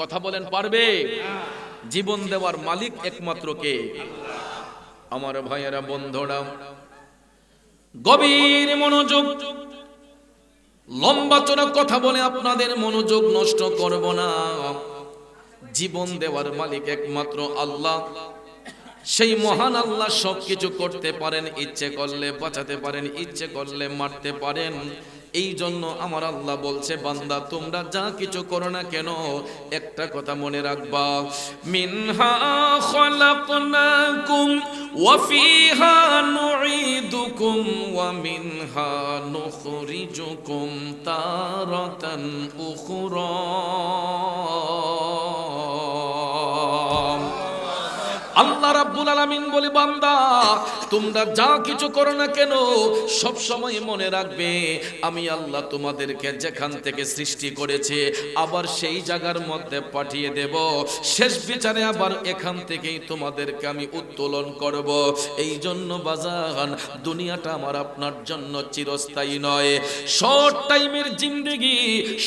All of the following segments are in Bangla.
কথা বলেন, পারবে? জীবন দেওয়ার মালিক একমাত্র কে? আমার ভাইয়েরা, বন্ধুরা, গভীর মনোযোগ, লম্বা চড়া কথা বলে আপনাদের মনোযোগ নষ্ট করব না। জীবন দেওয়ার মালিক একমাত্র আল্লাহ। সেই মহান আল্লাহ সবকিছু করতে পারেন, ইচ্ছে করলে বাঁচাতে পারেন, ইচ্ছে করলে মারতে পারেন। এই জন্য আমার আল্লাহ বলছে, বান্দা, তোমরা যা কিছু করো না কেন, একটা কথা মনে রাখবা। মিনহা খলাকনাকুম ওয়া ওয়া মিনহা আল্লাহ রাব্বুল আলামিন বলি, বান্দা, তোমরা যা কিছু করো না কেন, সব সময় মনে রাখবে, আমি আল্লাহ তোমাদেরকে যেখান থেকে সৃষ্টি করেছে, আবার সেই জায়গার মধ্যে পাঠিয়ে দেব। শেষ বিচারে আবার এখান থেকেই তোমাদেরকে আমি উত্তোলন করব। এই জন্য বাজান, দুনিয়াটা আমার আপনার জন্য চিরস্থায়ী নয়। শর্ট টাইমের জিন্দেগি,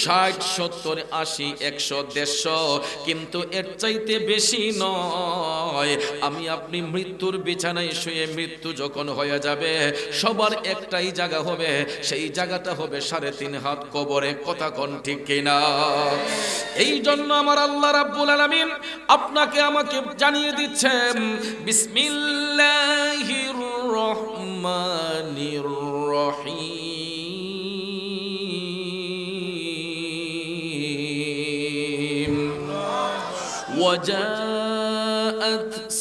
ষাট, সত্তর, আশি, একশো, দেড়শো, কিন্তু এর চাইতে বেশি নয়। আমি আপনি মৃত্যুর বিছানায় শুয়ে মৃত্যু যখন হয়ে যাবে, সবার একটাই জায়গা হবে, সেই জায়গাটা হবে সাড়ে তিন হাত কবরে। কথা কোন ঠিক কিনা? এই জন্য আমার আল্লাহ রাব্বুল আলামিন আপনাকে আমাকে জানিয়ে দিচ্ছেন, বিসমিল্লাহির রহমানির রহিম।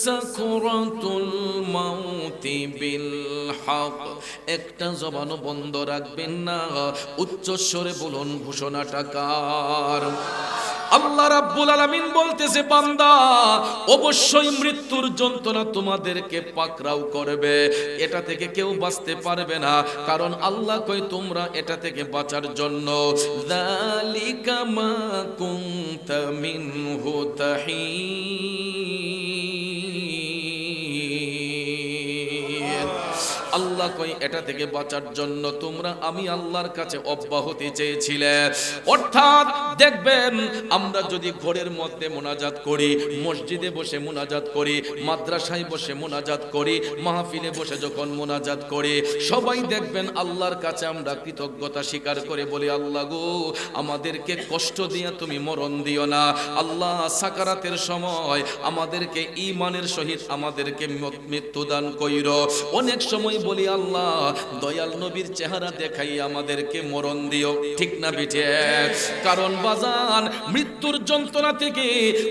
সাকুরাতুল মাউতি একটা জবানও বন্ধ রাখবেন না উচ্চস্বরে বলুন ঘোষণাটা টাকার আল্লাহ রাব্বুল আলামিন বলতেছে, বান্দা, অবশ্যই মৃত্যুর যন্ত্রণা তোমাদেরকে পাকরাও করবে। এটা থেকে কেউ বাঁচতে পারবে না, কারণ আল্লাহ কই তোমরা এটা থেকে বাঁচার জন্য। যালিকা মা কুনতা মিনহু তাহিন। আল্লাহ কই, এটা থেকে বাঁচার জন্য তোমরা আমি আল্লাহর কাছে অব্যাহতি চেয়েছিলে। অর্থাৎ দেখবেন, আমরা যদি ঘরের মধ্যে মোনাজাত করি, মসজিদে বসে মোনাজাত করি, মাদ্রাসায় বসে মোনাজাত করি, মাহফিলে বসে যখন মোনাজাত করি, সবাই দেখবেন আল্লাহর কাছে আমরা কৃতজ্ঞতা স্বীকার করে বলি, আল্লাহ গো, আমাদেরকে কষ্ট দিয়ে তুমি মরণ দিও না। আল্লাহ সাকারাতের সময় আমাদেরকে ইমানের সহিত আমাদেরকে মৃত্যু দান কইর। অনেক সময় বলি আল্লাহ, দয়াল নবীর চেহারা দেখাই আমাদেরকে মরণ দিও। ঠিক না বিঠে? কারণ বাজান, মৃত্যুর যন্ত্রণা থেকে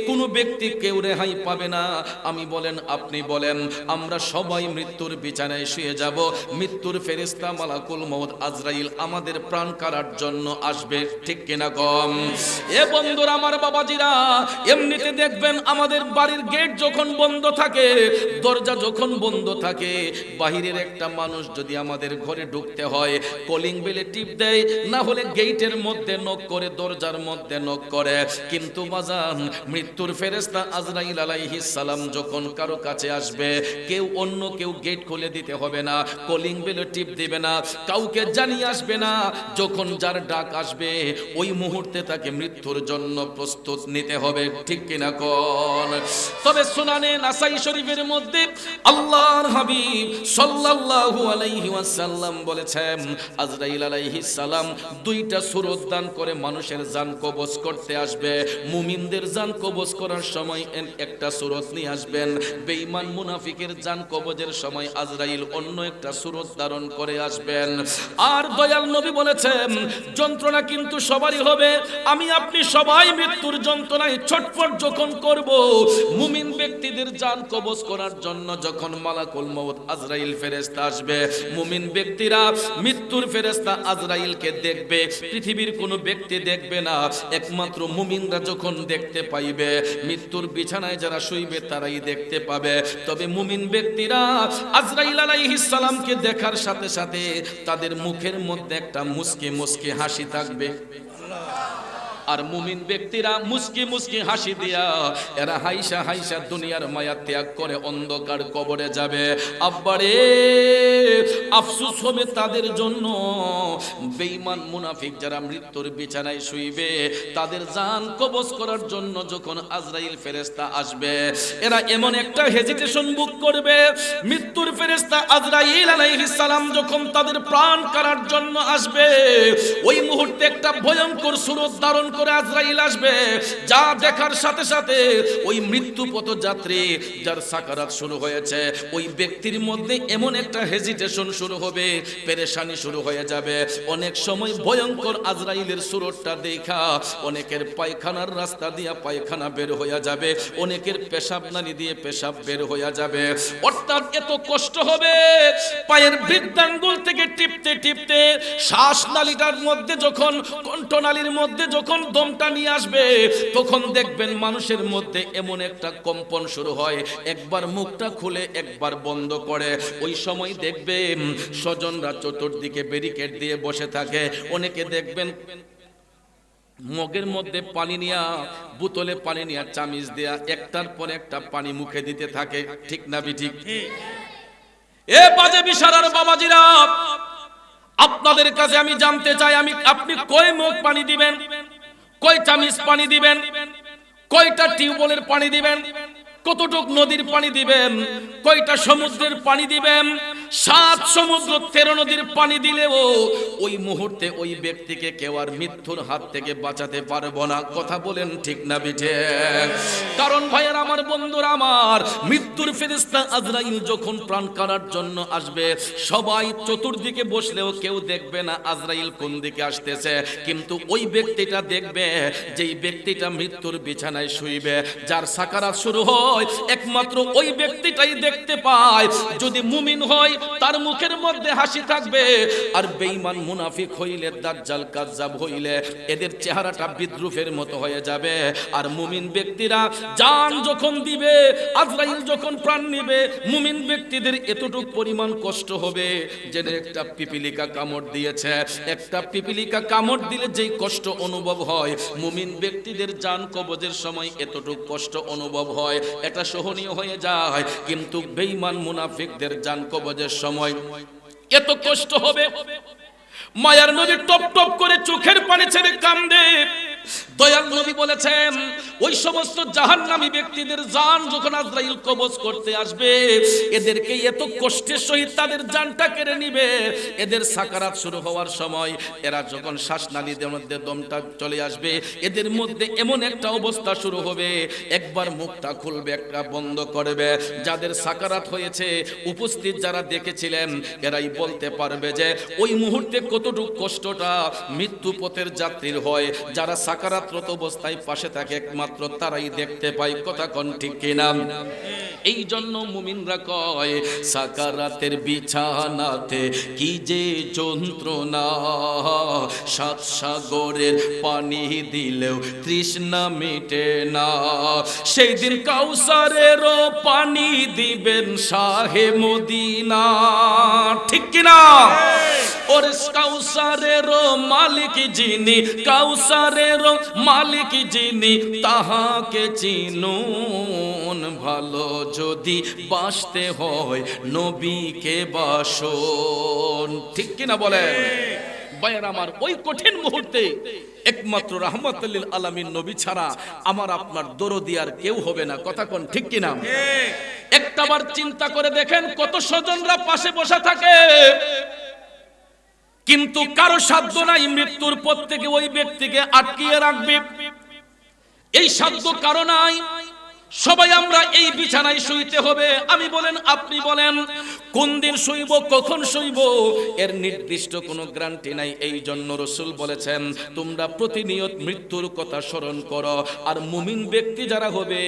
কোনো ব্যক্তি কেউ রেহাই পাবে না। আমি বলেন, আপনি বলেন, আমরা সবাই মৃত্যুর বিছানায় শুয়ে যাব। মৃত্যুর ফেরেস্তা মালাকুল মৌত আজরাইল আমাদের প্রাণ কারার জন্য আসবে। ঠিক কিনা কম? এ বন্ধুর আমার বাবাজিরা, এমনিতে দেখবেন আমাদের বাড়ির গেট যখন বন্ধ থাকে, দরজা যখন বন্ধ থাকে, বাহিরের একটা মানুষ যদি আমাদের ঘরে ঢুকতে হয়, কলিং বেলে টিপ দেয়, না হলে গেটের মধ্যে নক করে, দরজার মধ্যে নক করে। কিন্তু বাজান, মৃত্যুর ফেরেস্তা আজরাইল আলাইহিস সালাম যখন কারও কাছে আসবে, কেউ অন্য কেউ গেট খুলে দিতে হবে না, কলিং বেলে টিপ দিবে না, কাউকে জানিয়ে আসবে না। যখন যার ডাক আসবে, ওই মুহূর্তে তাকে মৃত্যুর জন্য প্রস্তুত নিতে হবে, ঠিক কিনা কোন? তবে সুনানে নাসাই শরীফের মধ্যে আল্লাহর হাবিব সাল্লাল্লাহু আলাইহি ওয়াসাল্লাম বলেছেন, আজরাইল আলাইহিস সালাম দুইটা সুরত দান করে মানুষের জান করতে আসবে। মুমিনদের জান করার সময় একটা সুরত নিয়ে আসবেন। মুনাফিকের জান কবজের সময় আজরাইল অন্য একটা সুরত ধারণ করে আসবেন। আর দয়াল নবী বলেছেন, যন্ত্রণা কিন্তু সবারই হবে। আমি, আপনি সবাই মৃত্যুর যন্ত্রণায় ছটফট যখন করব, মুমিন ব্যক্তিদের জান কবজ করার জন্য যখন মালাকুল আজরাইল ফেরেশতা আসবে মুমিন ব্যক্তিরা মৃত্যুর ফেরেশতা আজরাইলকে দেখবে, পৃথিবীর কোনো ব্যক্তি দেখবে না। একমাত্র মুমিনরা যখন দেখতে পাইবে, মৃত্যুর বিছানায় যারা শুইবে তারাই দেখতে পাবে। তবে মুমিন ব্যক্তিরা আজরাইল আলাইহিস সালামকে দেখার সাথে সাথে তাদের মুখের মধ্যে একটা মুস্কি মুস্কি হাসি থাকবে। আর মুমিন ব্যক্তিরা মুসকি মুসকি হাসি দিয়া এরা হাইসা হাইসা দুনিয়ার মায়া ত্যাগ করে অন্ধকার কবরে যাবে। আব্বারে আফসুস হবে তাদের জন্য। বেঈমান মুনাফিক যারা মৃত্যুর বিছানায় শুইবে, তাদের জান কবজ করার জন্য যখন আজরাইল ফেরেস্তা আসবে, এরা এমন একটা হেজিটেশন বুক করবে, মৃত্যুর ফেরেস্তা আজরাইল আলাইহিস সালাম যখন তাদের প্রাণ কারার জন্য আসবে, ওই মুহূর্তে একটা ভয়ঙ্কর সুরত ধারণ করে আজরাইল আসবে, যা দেখার সাথে সাথে ওই মৃত্যু পথযাত্রী, যার সাকারাত শুরু হয়েছে, ওই ব্যক্তির মধ্যে এমন একটা হেজিটেশন শুরু হবে, পেরেশানি শুরু হয়ে যাবে। অনেক সময় ভয়ঙ্কর আজরাইলের সুরতটা দেখা, অনেকের পায়খানার রাস্তা দিয়া পায়খানা বের হয়ে যাবে, অনেকের পেশাব নালি দিয়ে পেশাব বের হয়ে যাবে। অর্থাৎ এত কষ্ট হবে, পায়ের বৃদ্ধাঙ্গুল থেকে টিপতে টিপতে শ্বাস নালীটার মধ্যে যখন কণ্ঠনালীর মধ্যে যখন দমটা নিয়ে আসবে, তখন দেখবেন মানুষের মধ্যে এমন একটা কম্পন শুরু হয়। একবার মুখটা খুলে একবার বন্ধ করে। ওই সময় দেখবেন স্বজনরা চতুর্দিকে ব্যারিকেড দিয়ে বসে থাকে। অনেকে দেখবেন মগের মধ্যে পানি নিয়া, বোতলে পানি নিয়া চামিচ দেয়া, একটার পর একটা পানি মুখে দিতে থাকে। ঠিক না বি ঠিক? এ বাজে বিশারার বাবাজিরা, আপনাদের কাছে আমি জানতে চাই, আমি, আপনি কয় মুখ পানি দিবেন? কয় চামিচ পানি দিবেন? কয়টা টিউবওয়েলের পানি দিবেন? কতটুক নদীর পানি দিবেন? কয়টা সমুদ্রের পানি দিবেন? সাত সমুদ্র তেরো নদীর পানি দিলেও ওই মুহূর্তে ওই ব্যক্তিকে কেউ আর মৃত্যুর হাত থেকে বাঁচাতে পারব না। কথা বলেন ঠিক না বিঠে? কারণ ভাইয়ের আমার, বন্ধুরা আমার, মৃত্যুর ফেরেস্তা আজরাইল যখন প্রাণ কাটার জন্য আসবে, সবাই চতুর্দিকে বসলেও কেউ দেখবে না আজরাইল কোন দিকে আসতেছে। কিন্তু ওই ব্যক্তিটা দেখবে, যেই ব্যক্তিটা মৃত্যুর বিছানায় শুইবে, যার সাকারা শুরু হয়, একমাত্র ওই ব্যক্তিটাই দেখতে পায়। যদি মুমিন হয়, তার মুখের মধ্যে হাসি থাকবে। আর বেঈমান মুনাফিক হইলে, দাজ্জাল কাজ্জাব হইলে, এদের চেহারাটা বিদ্রুপের মতো হয়ে যাবে। আর মুমিন ব্যক্তিরা জান যখন দিবে, আজরাইল যখন প্রাণ নিবে, মুমিন ব্যক্তিদের এতটুক পরিমাণ কষ্ট হবে। যে একটা পিপিলিকা কামড় দিয়েছে। একটা পিপিলিকা কামড় দিলে যেই কষ্ট অনুভব হয়, মুমিন ব্যক্তিদের জান কবজের সময় এতটুক কষ্ট অনুভব হয় এটা সহনীয় হয়ে যাওয়া হয় কিন্তু বেইমান মুনাফিকদের জান কবজের সময় এত কষ্ট হবে। মায়ার নদী টপ টপ করে চোখের পানি ছেড়ে কান্দে। দয়াল নবী বলেছেন, ওই সমস্ত জাহান্নামী ব্যক্তিদের জান যখন আজরাইল কবজ করতে আসবে, এদেরকে এত কষ্টের সহিত তাদের জানটা কেড়ে নিবে। এদের সাকারাত শুরু হওয়ার সময় এরা যখন শ্বাসনালীদের মধ্যে দমটা চলে আসবে, এদের মধ্যে এমন একটা অবস্থা শুরু হবে, একবার মুখটা খুলবে, একটা বন্ধ করবে। যাদের সাকারাত হয়েছে, উপস্থিত যারা দেখেছিলেন, এরাই বলতে পারবে যে, ওই মুহূর্তে কতটুকু কষ্টটা মৃত্যু পথের যাত্রীর হয়, যারা সাকারাত্রত অবস্থায় পাশে থাকে, একমাত্র তারাই দেখতে পায়, কথা কোন ঠিক কিনা? এই জন্য মুমিনরা কয়, সাকারাতের বিছানাতে কি যে যন্ত্রণা? সাত সাগরের পানি দিলেও তৃষ্ণা মিটে না। সেই দিন কাউসারেরও পানি দিবেন শাহে মদিনা। ঠিক কিনা? ওর কাউসারেরও মালিক যিনি কাউসারেরও মালিক যিনি তাহাকে চিনুন ভালো যদি বাঁচতে হয় নবীকে বাসন ঠিক কিনা বলেন ভাইয়ের আমার ওই কঠিন মুহূর্তে একমাত্র রাহমাতুল্লিল আলামিন নবী ছাড়া আমার আপনার দরদি কেউ হবে না কথা কোন ঠিক কিনা একটাবার চিন্তা করে দেখেন কত স্বজনরা পাশে বসা থাকে কিন্তু কারও সাধ্য নাই মৃত্যুর পর থেকে ওই ব্যক্তিকে আটকিয়ে রাখবে। এই সাধ্য কারও নাই। সবাই আমরা এই বিছানায় শুইতে হবে। আমি বলেন, আপনি বলেন কোন দিন শুইব, কখন শুইব, এর নির্দিষ্ট কোনো গ্রান্টি নাই। এই জন্য রসুল বলেছেন, তোমরা প্রতিনিয়ত মৃত্যুর কথা স্মরণ করো। আর মুমিন ব্যক্তি যারা হবে,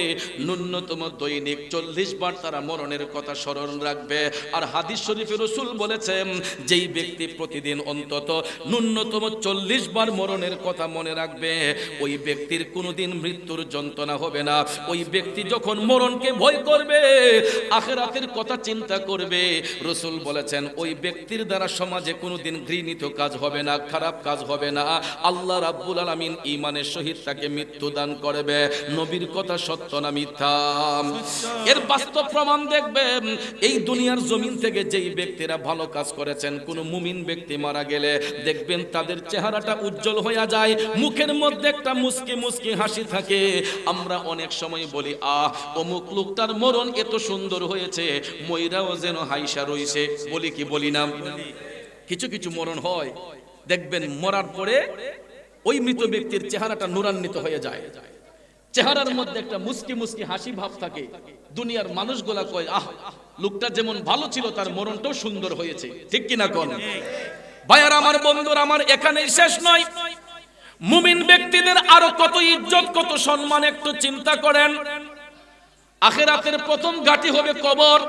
ন্যূনতম দৈনিক চল্লিশ বার তারা মরণের কথা স্মরণ রাখবে। আর হাদিস শরীফে রসুল বলেছেন, যেই ব্যক্তি প্রতিদিন অন্তত ন্যূনতম চল্লিশ বার মরণের কথা মনে রাখবে, ওই ব্যক্তির কোনোদিন মৃত্যুর যন্ত্রণা হবে না। ওই ব্যক্তি যখন মরণকে ভয় করবে, আখেরাতের কথা চিন্তা করবে রসুল বলেছেন, ওই ব্যক্তির দ্বারা সমাজে কোনোদিন ঘৃণিত কাজ হবে না, খারাপ কাজ হবে না। আল্লাহ রাব্বুল আলামিন ইমানের সহিত তাকে মৃত্যু দান করবে। নবীর কথা সত্য না মিথ্যা? এর বাস্তব প্রমাণ দেখবেন, এই দুনিয়ার জমিন থেকে যেই ব্যক্তিরা ভালো কাজ করেছেন, কোন মুমিন ব্যক্তি মারা গেলে দেখবেন তাদের চেহারাটা উজ্জ্বল হয়ে যায়, মুখের মধ্যে একটা মুস্কি মুস্কি হাসি থাকে। আমরা অনেক সময় বলি, আহ, অমুক লোকটার মরণ এত সুন্দর হয়েছে, ময়রাও যেন হাইসা রইছে, বলি কি, বলি না। কিছু কিছু মরণ হয়, দেখবেন মরার পরে ওই মৃত ব্যক্তির চেহারাটা নুরান্বিত হয়ে যায়। চেহারার মধ্যে একটা মুস্কি মুস্কি হাসি ভাব থাকে। দুনিয়ার মানুষগুলা কয়, আহ, লোকটা যেমন ভালো ছিল, তার মরণটাও সুন্দর হয়েছে। ঠিক কিনা কোন? ভাইয়ার, আমার বন্ধুর, আমার এখানেই শেষ নয়। মুমিন ব্যক্তিদের আরও কত ইজ্জত, কত সম্মান, একটু চিন্তা করেন। আখেরাতের প্রথম ঘাটি হবে কবর।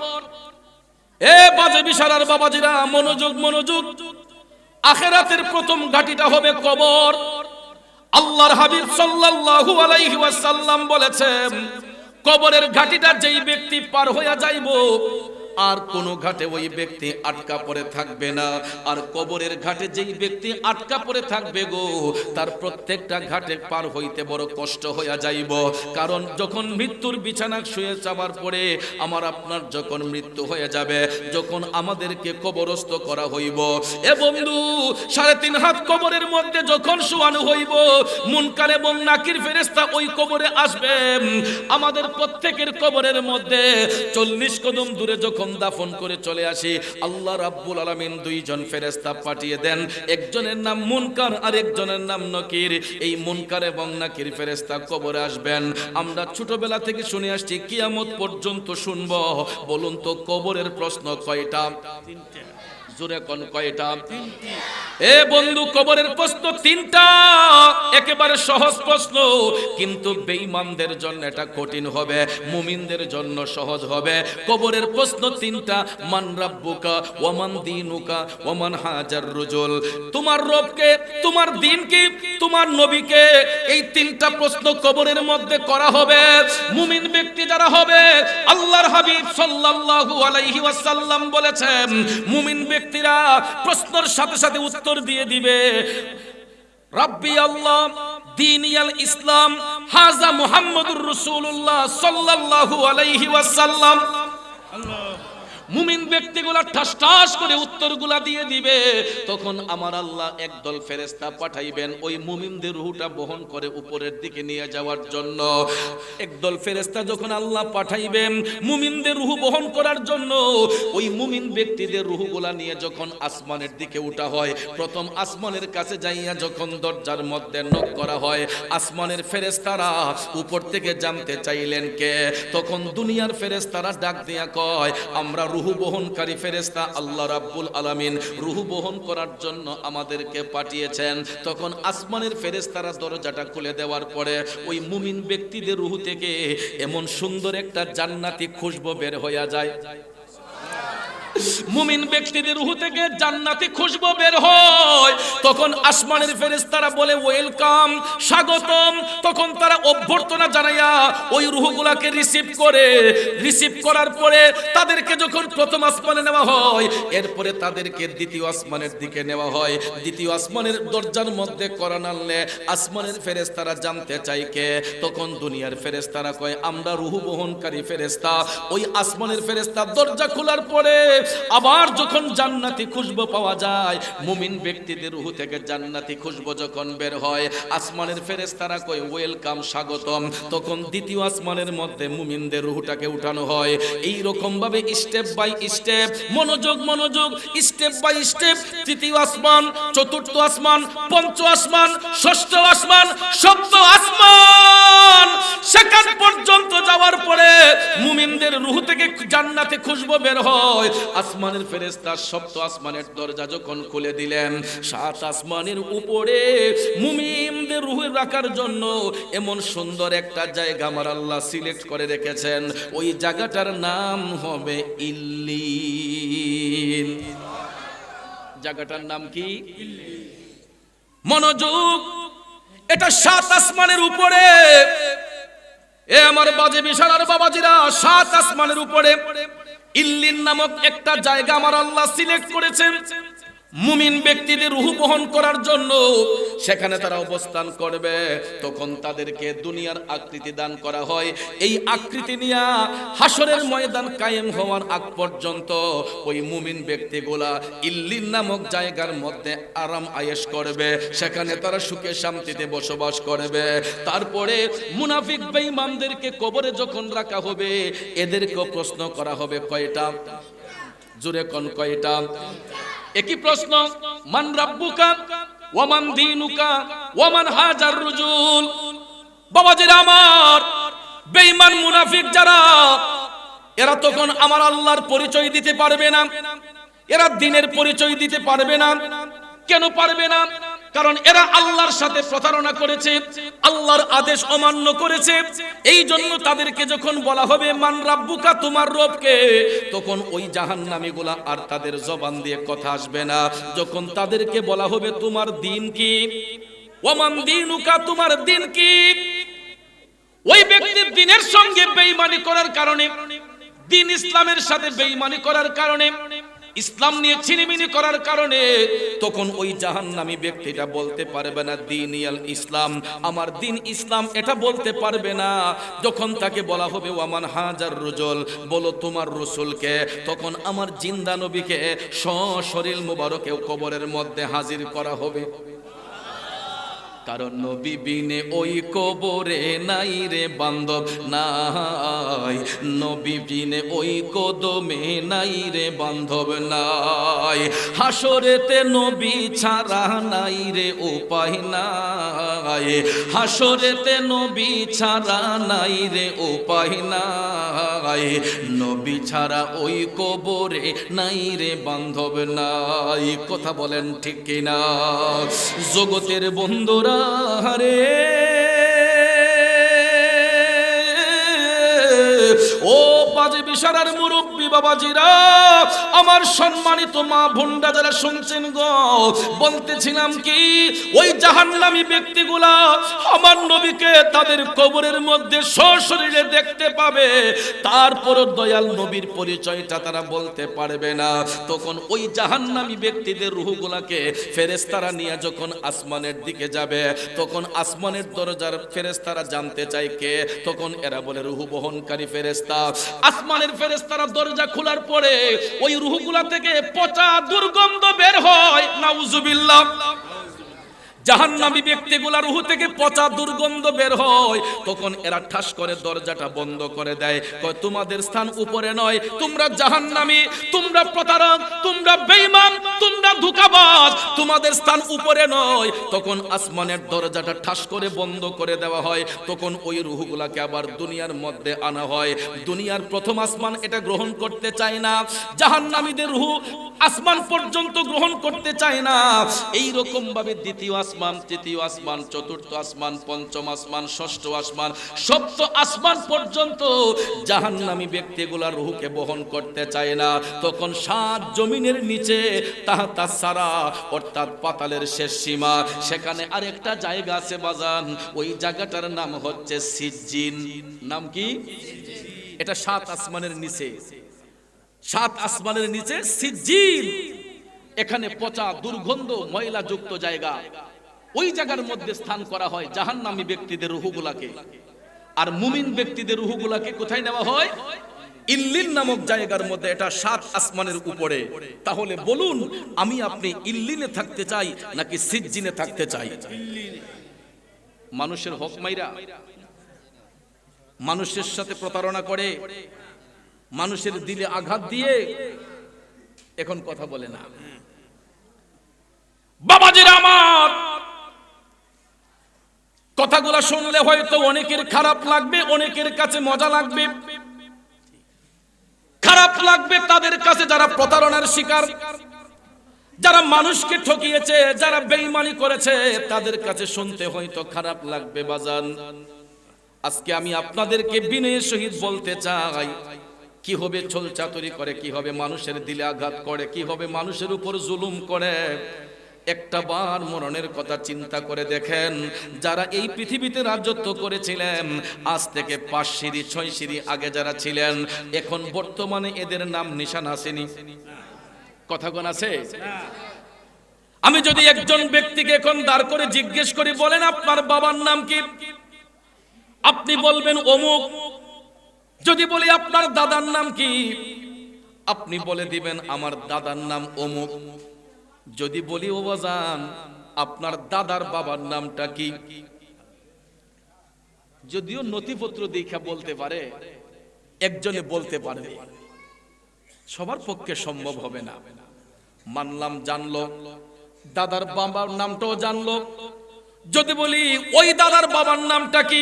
এ বাজে বিশালার বাবাজিরা, মনোযোগ মনোযোগ। আখেরাতের প্রথম ঘাটিটা হবে কবর। আল্লাহর হাবিব সাল্লাল্লাহু আলাইহি ওয়াসাল্লাম বলেছেন, কবরের ঘাটিটা যেই ব্যক্তি পার হইয়া যাইব আর কোন ঘাটে ওই ব্যক্তি আটকা পড়ে থাকবে না। আর কবরের ঘাটে যেই ব্যক্তি আটকা পড়ে থাকবে গো, তার প্রত্যেকটা ঘাটে পার হইতে বড় কষ্ট হইয়া যাইব। কারণ যখন মৃত্যুর বিছানা শুয়ে যাবার পরে আমার আপনার যখন মৃত্যু হয়ে যাবে, যখন আমাদেরকে কবরস্থ করা হইব। এ বন্ধু, সাড়ে তিন হাত কবরের মধ্যে যখন শোয়ানো হইব, মুনকার এবং নাকির ফেরেস্তা ওই কবরে আসবে আমাদের প্রত্যেকের কবরের মধ্যে চল্লিশ কদম দূরে যখন দাফন করে চলে আসে আল্লাহ রাব্বুল আলমিন দুইজন ফেরেস্তা পাঠিয়ে দেন। একজনের নাম মুনকার আর একজনের নাম নকির। এই মুনকার এবং নাকির ফেরেস্তা কবরে আসবেন। আমরা ছোটবেলা থেকে শুনে আসছি কিয়ামত পর্যন্ত শুনব। বলুন তো কবরের প্রশ্ন কয়টা? জোরে কোন কয়টা? এ বন্ধু, কবরের প্রশ্ন তিনটা। একেবারে সহজ প্রশ্ন, কিন্তু বেঈমানদের জন্য এটা কঠিন হবে, মুমিনদের জন্য সহজ হবে। কবরের প্রশ্ন তিনটা, মান রাব্বুকা ওয়ামান দিনুকা ওয়ামান হাজার রুজুল। তোমার রবকে, তোমার দিন কি তোমার নবীকে এই তিনটা প্রশ্ন কবরের মধ্যে করা হবে। মুমিন ব্যক্তি যারা হবে, আল্লাহর হাবিব সাল্লাল্লাহু আলাইহি ওয়াসাল্লাম বলেছেন, মুমিন ব্যক্তিরা প্রশ্নের সাথে সাথে উত্তর দিয়ে দিবে। রাব্বি আল্লাহ দিনিয়াল ইসলাম হাজা মুহাম্মদুর রাসূলুল্লাহ সাল্লাল্লাহু আলাইহি ওয়াসাল্লাম। মুমিন ব্যক্তিগুলা ঠাস ঠাস করে উত্তরগুলা দিয়ে দিবে। তখন আমার আল্লাহ একদল ফেরেস্তা পাঠাইবেন ওই মুমিনদের রুহটা বহন করে উপরের দিকে নিয়ে যাওয়ার জন্য। একদল ফেরেস্তা যখন আল্লাহ পাঠাইবেন মুমিনদের রুহ বহন করার জন্য, ওই মুমিন ব্যক্তিদের রুহগুলা নিয়ে যখন আসমানের দিকে উঠা হয়, প্রথম আসমানের কাছে যাইয়া যখন দরজার মধ্যে নক করা হয়, আসমানের ফেরেস্তারা উপর থেকে জানতে চাইলেন কে? তখন দুনিয়ার ফেরেস্তারা ডাক দিয়া কয়, আমরা রুহু বহনকারী ফেরেস্তা আল্লাহ রাব্বুল আলামিন রুহু বহন করার জন্য আমাদেরকে পাঠিয়েছেন। তখন আসমানের ফেরেস্তারা দরজাটা খুলে দেওয়ার পরে ওই মুমিন ব্যক্তিদের রুহু থেকে এমন সুন্দর একটা জান্নাতি খুশবো বের হইয়া যায়। মুমিন ব্যক্তিদের রুহ থেকে জান্নাতি খুশবু বের হয়। তখন আসমানের ফেরেশতারা বলে, ওয়েলকাম, স্বাগতম। তখন তারা অভ্যর্থনা জানাইয়া ওই রুহগুলাকে রিসিভ করে। রিসিভ করার পরে তাদেরকে যখন প্রথম আসমানে নেওয়া হয়, এরপরে তাদেরকে দ্বিতীয় আসমানের দিকে নেওয়া হয়। দ্বিতীয় আসমানের দরজার মধ্যে করা নাড়লে আসমানের ফেরেশতারা জানতে চাই কে? তখন দুনিয়ার ফেরেশতারা কয়, আমরা রুহু বহনকারী ফেরেশতা। ওই আসমানের ফেরেশতা দরজা খোলার পরে আবার যখন জান্নাতি খুশবু পাওয়া যায়, মুমিন ব্যক্তিদের রুহু থেকে জান্নাতি খুশবু যখন বের হয়, আসমানের ফেরেশতারা কয়, ওয়েলকাম, স্বাগতম। তখন দ্বিতীয় আসমানের মধ্যে মুমিনদের রুহুটাকে উঠানো হয়। এই রকম ভাবে স্টেপ বাই স্টেপ মনোযোগ মনোযোগ স্টেপ বাই স্টেপ তৃতীয় আসমান, চতুর্থ আসমান, পঞ্চ আসমান, ষষ্ঠ আসমান, সপ্ত আসমান। সেখান পর্যন্ত যাওয়ার পরে মুমিনদের রুহু থেকে জান্নাতে খুশবু বের হয়। আসমানের ফেরেশতা সপ্ত আসমানের দরজা যখন খুলে দিলেন, সাত আসমানের উপরে মুমিনদের রুহ রাখার জন্য এমন সুন্দর একটা জায়গা আমার আল্লাহ সিলেক্ট করে রেখেছেন। ওই জায়গাটার নাম হবে ইল্লিন জায়গাটার নাম কি? মনোযোগ। এটা সাত আসমানের উপরে। এ আমার বাজে বিশাল আর বাবাজিরা, সাত আসমানের উপরে। ইল্লিন নামক একটা জায়গা আমার আল্লাহ সিলেক্ট করেছেন। মুমিন ব্যক্তিদের রুহু বহন করার জন্য সেখানে তারা অবস্থান করবে। তখন তাদেরকে দুনিয়ার আকৃতি দান করা হয়। এই আকৃতি নিয়ে হাসরের ময়দান কায়েম হওয়ার আগ পর্যন্ত ওই মুমিন ব্যক্তিগুলা ইল্লিন নামক জায়গার মধ্যে আরাম আয়েশ করবে। সেখানে তারা সুখে শান্তিতে বসবাস করবে। তারপরে মুনাফিক বেঈমানদেরকে কবরে যখন রাখা হবে, এদেরকেও প্রশ্ন করা হবে কয়টা? জুরে কোন কয়টা? একই প্রশ্ন, মান রাব্বুকা ওয়ামান দীনুকা ওয়ামান হাজার রুজুল? বাবাজির আমার, বেঈমান মুনাফিক যারা, এরা তখন আমার আল্লাহর পরিচয় দিতে পারবে না। এরা দিনের পরিচয় দিতে পারবে না। কেন পারবে না? কারণ এরা আল্লাহর সাথে প্রতারণা করেছে, আল্লাহর আদেশ অমান্য করেছে। এই জন্য তাদেরকে যখন বলা হবে, মান রাব্বুকা, তোমার রবকে, তখন ওই জাহান্নামীগুলা আর তাদের জবান দিয়ে কথা আসবে না। যখন তাদেরকে বলা হবে, তোমার দিন কি? ওমান দিনুকা, তোমার দিন কি? ওই ব্যক্তির দিনের সঙ্গে বেঈমানি করার কারণে, দিন ইসলামের সাথে বেঈমানি করার কারণে ইসলাম নিয়ে ছিনিমিনি করার কারণে তখন ওই জাহান্নামী ব্যক্তিটা বলতে পারবে না দিন ইয়াল ইসলাম, আমার দিন ইসলাম এটা বলতে পারবে না। যখন তাকে বলা হবে, ওয়ামান হাজার রুজল, বলো তোমার রসুলকে। তখন আমার জিন্দা নবীকে সশরীল মুবারকে কবরের মধ্যে হাজির করা হবে। কারণ নবী ওই কবরে নাই রে বান্ধব নাই। নবী ওই কদমে নাই রে বান্ধব নাই। হাসরেতে নবী ছাড়া নাই রে উপায় নাই। হাসরেতে নবী ছাড়া নাই রে উপায় নাই। নবী ছাড়া ওই কবরে নাই রে বান্ধব নাই। কথা বলেন ঠিক কিনা? জগতের বন্ধুরা রে ও বাজে বিশারার মুরব্বী। বাবাজিরা, আমার সম্মানিত মা ভুন্ডা যারা শুনছেন গো, বলতেছিলাম কি, ওই জাহান্নামী ব্যক্তিগুলা আমার নবীকে তাদের কবরের মধ্যে সশরীরে দেখতে পাবে তারপর দয়াল নবীর পরিচয়টা তারা বলতে পারবে না। তখন ওই জাহান্নামী ব্যক্তিদের রুহগুলাকে ফেরেস্তারা নিয়ে যখন আসমানের দিকে যাবে, তখন আসমানের দরজার ফেরেস্তারা জানতে চায় কে, তখন এরা বলে রুহু বহনকারী ফেরেস্তা আসমানের ফেরেস্তারা দরজা খোলার পরে ওই রুহগুলা থেকে পচা দুর্গন্ধ বের হয় নাউজুবিল্লাহ। জাহান্নামী ব্যক্তিগুলা রুহু থেকে পচা দুর্গন্ধ বের হয়। তখন এরা ঠাস করে, দরজাটা বন্ধ করে দেয়। কয়, তোমাদের স্থান উপরে নয়। তোমরা জাহান্নামী, তোমরা প্রতারক, তোমরা বেঈমান, তোমরা ধোঁকাবাজ। তোমাদের স্থান উপরে নয়। তখন আসমানের দরজাটা ঠাস করে বন্ধ করে দেওয়া হয়। তখন ওই রুহগুলাকে আবার দুনিয়ার মধ্যে আনা হয়। দুনিয়ার প্রথম আসমান এটা গ্রহণ করতে চায় না। জাহান্নামীদের রুহু আসমান পর্যন্ত গ্রহণ করতে চায় না। এই রকম ভাবে দ্বিতীয় আসমান তৃতীয় আসমান, চতুর্থ আসমান, পঞ্চম আসমান, ষষ্ঠ আসমান, সপ্ত আসমান পর্যন্ত জাহান্নামী ব্যক্তিগুলা রুহুকে বহন করতে চায় না। তখন সাত জমিনের নিচে তাহাতা সারা, অর্থাৎ পাতালের শেষ সীমা। সেখানে আরেকটা জায়গা আছে বাজান, ওই জায়গাটার নাম হচ্ছে সিজ্জিন। নাম কি? এটা সাত আসমানের নিচে। সাত আসমানের নিচে সিজ্জিন। এখানে পচা, দুর্গন্ধ ময়লা যুক্ত জায়গা। ওই জায়গার মধ্যে স্থান করা হয় জাহান্নামী ব্যক্তিদের রুহুগুলাকে। আর মুমিন ব্যক্তিদের রুহুগুলাকে কোথায় নেওয়া হয়? ইল্লিন নামক জায়গার মধ্যে, এটা সাত আসমানের উপরে। তাহলে বলুন, আমি আপনি ইল্লিনে থাকতে চাই নাকি সিজ্জিনে থাকতে চাই? মানুষের হক মাইরা, মানুষের সাথে প্রতারণা করে, মানুষের দিলে আঘাত দিয়ে এখন কথা বলে না। বাবাজির আমার! কথাগুলো শুনলে হয়তো অনেকের খারাপ লাগবে, অনেকের কাছে মজা লাগবে। খারাপ লাগবে তাদের কাছে যারা প্রতারণার শিকার, যারা মানুষকে ঠকিয়েছে, যারা বেইমানি করেছে, তাদের কাছে শুনতে হয়তো খারাপ লাগবে, বাজান। আজকে আমি আপনাদেরকে বিনয়ের সহিত বলতে চাই, কি হবে ছল চাতুরি করে, কি হবে মানুষের দিলে আঘাত করে, কি হবে মানুষের উপর জুলুম করে? একটা বার মরণের কথা চিন্তা করে দেখেন, যারা এই পৃথিবীতে রাজত্ব করেছিলেন, আজ থেকে পাঁচ সিঁড়ি, ছয় সিঁড়ি আগে যারা ছিলেন, এখন বর্তমানে এদের নাম নিশান আসেনি। কথা কোন আছে? আমি যদি একজন ব্যক্তিকে এখন দাঁড় করে জিজ্ঞেস করি, বলেন আপনার বাবার নাম কি? আপনি বলবেন অমুক। যদি বলি আপনার দাদার নাম কি? আপনি বলে দিবেন, আমার দাদার নাম অমুক। যদি বলি, ও বাজান, আপনার দাদার বাবার নামটা কি? যদিও নথিপত্র দেখা বলতে পারে, একজনে বলতে পারবে সবার পক্ষে সম্ভব হবে না। মানলাম, জানলো, দাদার বাবার নামটাও জানলো। যদি বলি, ওই দাদার বাবার নামটা কি?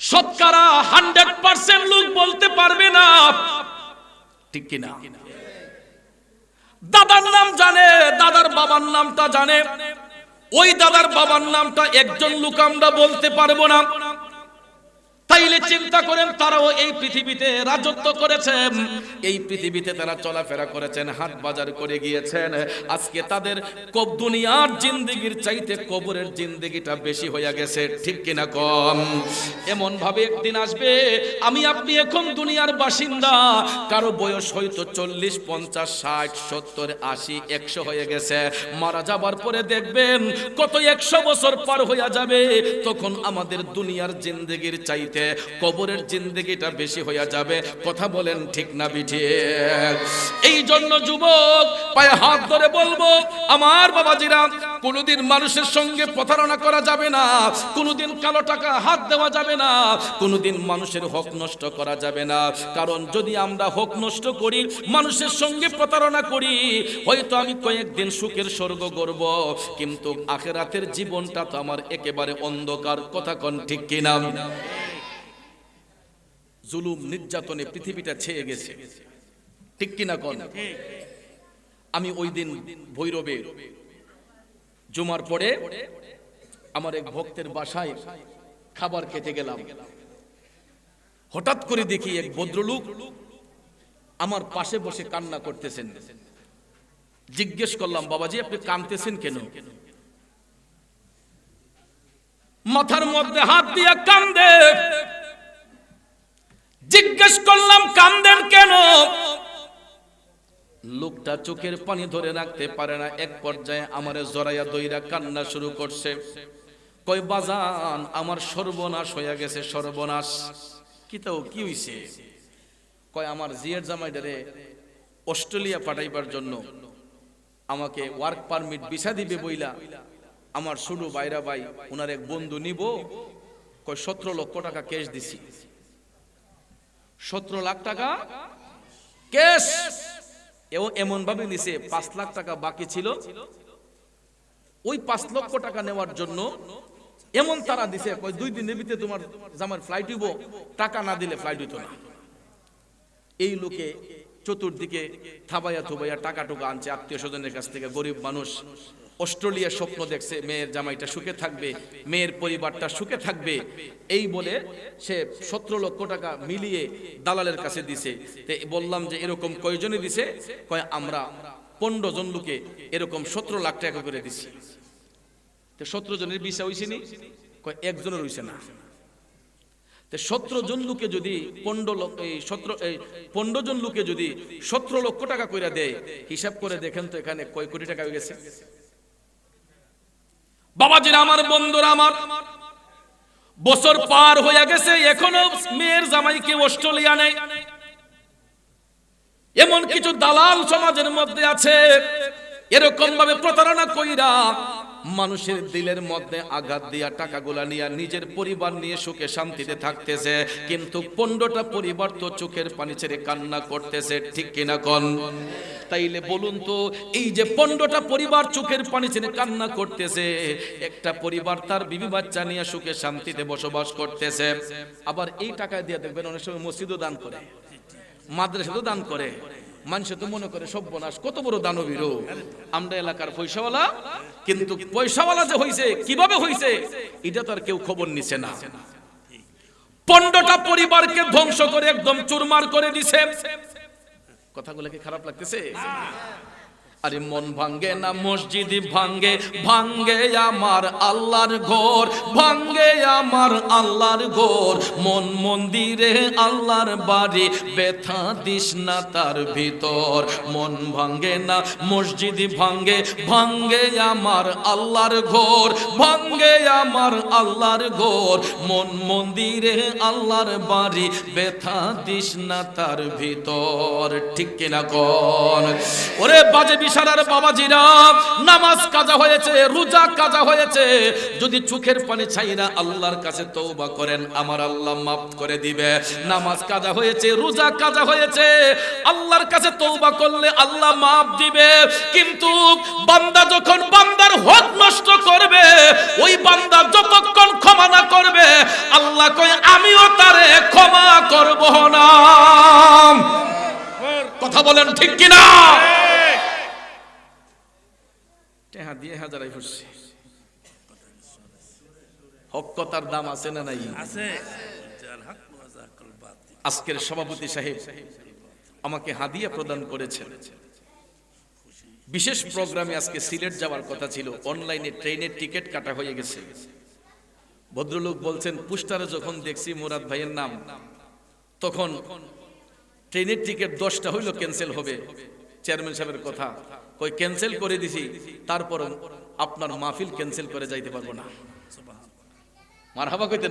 শতকরা হান্ড্রেড পার্সেন্ট লোক বলতে পারবে না। ঠিক কিনা? দাদার নাম জানে, দাদার বাবার নামটা জানে। ওই দাদার বাবার নামটা একজন লোক আমরা বলতে পারব না। তাইলে চিন্তা করেন, তারাও এই পৃথিবীতে রাজত্ব করেছেন। এই পৃথিবীতে তারা চলাফেরা করেছেন, হাট বাজার করে গিয়েছেন। আজকে তাদের কব দুনিয়ার জিন্দেগির চাইতে কবরের জিন্দেগিটা বেশি হয়ে গেছে, ঠিক কিনা কম? এমন ভাবে একদিন আসবে, আমি আপনি এখন দুনিয়ার বাসিন্দা। কারও বয়স হয়তো চল্লিশ, পঞ্চাশ, ষাট, সত্তর, আশি, একশো হয়ে গেছে। মারা যাবার পরে দেখবেন, কত একশো বছর পার হয়ে যাবে। তখন আমাদের দুনিয়ার জিন্দেগির চাইতে কবরের জিন্দেগিটা বেশি হইয়া যাবে। কথা বলেন ঠিক না বিঠি। এই জন্য যুবক, পায়ে হাত ধরে বলব, আমার বাবাজিরা, কোনোদিন মানুষের সঙ্গে প্রতারণা করা যাবে না, কোনোদিন কালো টাকা হাত দেওয়া যাবে না, কোনোদিন মানুষের হক নষ্ট করা যাবে না। কারণ যদি আমরা হক নষ্ট করি, মানুষের সঙ্গে প্রতারণা করি, হয়তো আমি কয়েকদিন সুখের স্বর্গ গর্ব কিন্তু আখেরাতের জীবনটা তো আমার একেবারে অন্ধকার। কথা কন ঠিক কিনা? জুলুম, নির্যাতনে পৃথিবীটা ছেয়ে গেছে। ঠিক কিনা কন? আমি ওই দিন ভৈরবে, জুমার পরে আমার এক ভক্তের বাসায় খাবার খেতে গেলাম। হঠাৎ করে দেখি এক ভদ্রলোক আমার পাশে বসে কান্না করতেছেন। জিজ্ঞেস করলাম, বাবাজি, আপনি কানতেছেন কেন? মাথার মধ্যে হাত দিয়ে কান্দে। জিজ্ঞেস করলাম, কান্দেন কেন? লোকটা চোখের পানি ধরে রাখতে পারে না। এক পর্যায়ে আমার জরাইয়া দইরা কান্না শুরু করছে। কয়, বাজান, আমার সর্বনাশ হইয়া গেছে, সর্বনাশ। কি তাও কি হইছে? কয়, আমার জিয়ের জামাইডারে অস্ট্রেলিয়া পাঠাইবার জন্য আমাকে ওয়ার্ক পারমিট বিছা দিবে বইলা। আমার শুরু বাইরা ভাই ওনার এক বন্ধু নিব। কয়, সতেরো লক্ষ টাকা ক্যাশ দিছি। সতেরো লাখ টাকা। কেস এও এমন ভাবে নিছে, পাঁচ লাখ টাকা বাকি ছিল। ওই পাঁচ লক্ষ টাকা নেওয়ার জন্য এমন তারা দিছে দুই দিন ভিতরে তোমার জামার ফ্লাইট টাকা না দিলে ফ্লাইট হইতো না। এই লোকে চতুর্দিকে থাবাইয়া থুবাইয়া টাকা টুকা আনছে আত্মীয় স্বজনের কাছ থেকে, গরিব মানুষ। অস্ট্রেলিয়ার স্বপ্ন দেখছে, মেয়ের জামাইটা সুখে থাকবে, মেয়ের পরিবারটা সুখে থাকবে। এই বলে সে সতেরো লক্ষ টাকা মিলিয়ে দালালের কাছে দিছে। বললাম যে, এরকম কয়জনে দিছে? কয়, আমরা পনেরো জন লোকে এরকম সতেরো লাখ টাকা করে দিছি। তো সতেরো জনের বিষয় হয়েছে নি? কয়, একজনের হয়েছে না। সতেরো জন লোকে যদি পনেরো জন লোকে যদি সতেরো লক্ষ টাকা কইরা দেয়, হিসাব করে দেখেন তো এখানে কয় কোটি টাকা হয়ে গেছে। আমার, বন্ধুরা আমার, বছর পার হয়ে গেছে, এখনও মেয়ের জামাইকে অস্ট্রেলিয়া নেই। এমন কিছু দালাল সমাজের মধ্যে আছে এরকম ভাবে প্রতারণা কইরা মানুষের দিলের মধ্যে আঘাত দিয়া টাকাগুলা নিয়ে নিজের পরিবার নিয়ে সুখে শান্তিতে থাকতেছে। কিন্তু পনেরোটা পরিবার তো চোখের পানি ছেড়ে কান্না করতেছে, ঠিক কিনা কন? তাইলে বলুন তো, এই যে পনেরোটা পরিবার চোখের পানি ছেড়ে কান্না করতেছে, একটা পরিবার তার বিবি বাচ্চা নিয়ে সুখে শান্তিতে বসবাস করতেছে। আবার এই টাকা দিয়ে দেখবেন অনেক সময় মসজিদও দান করে, মাদ্রাসাতেও দান করে। মানুষ তো মনে করে সব্যনাশ কত বড় দানবীর আমরা এলাকার পয়সাওয়ালা, কিন্তু পয়সাওয়ালা যে হইছে, কীভাবে হইছে, এটা তো আর কেউ খবর নিছে না। পনেরোটা পরিবারকে ধ্বংস করে একদম চুরমার করে দিছে। কথাগুলো কি খারাপ লাগতেছে? আরে মন ভাঙ্গে না, মসজিদ ভাঙ্গে ভাঙ্গে আমার আল্লাহর ঘর, ভাঙ্গে আমার আল্লাহর ঘর। মন মন্দিরে আল্লাহর বাড়ি, ব্যথা দিস না তার ভিতর। মন ভাঙ্গে না, মসজিদ ভাঙ্গে ভাঙ্গে আমার আল্লাহর ঘর, ভাঙ্গে আমার আল্লাহর ঘর। মন মন্দিরে আল্লাহর বাড়ি, ব্যথা দিস না তার ভিতর। ঠিক কিনা কন? ওরে বাজে বিশালার বাবাজিরা, নামাজ কাজা হয়েছে, রোজা কাজা হয়েছে। যদি চোখের পানি ছাইরা আল্লাহর কাছে তওবা করেন, আমার আল্লাহ মাফ করে দিবে। নামাজ কাজা হয়েছে, রোজা কাজা হয়েছে। আল্লাহর কাছে তওবা করলে আল্লাহ মাফ দিবে। কিন্তু বান্দা যখন বান্দার হক নষ্ট করবে, ওই বান্দা যতক্ষণ ক্ষমা না করবে, আল্লাহ কয়, আমিও তারে ক্ষমা করব না। কথা বলেন ঠিক কিনা? দিয়ে হাজারাই হচ্ছে হক কথার দাম আছে না নাই? আছে। আজকের সভাপতি সাহেব আমাকে হাদিয়া প্রদান করেছেন। বিশেষ প্রোগ্রামে আজকে সিলেট যাওয়ার কথা ছিল। অনলাইনে ট্রেনের টিকিট কাটা হয়ে গেছে। ভদ্রলোক বলছেন পুস্টারে যখন দেখছি মুরাদ ভাইয়ের নাম তখন ট্রেনের টিকিট দশটা হইল ক্যান্সেল হবে। চেয়ারম্যান সাহেবের কথা। কই ক্যান্সেল করে দিছি। তারপর আপনার মাহফিল ক্যান্সেল করে যাইতে পারব না। মারহাবা কইতেন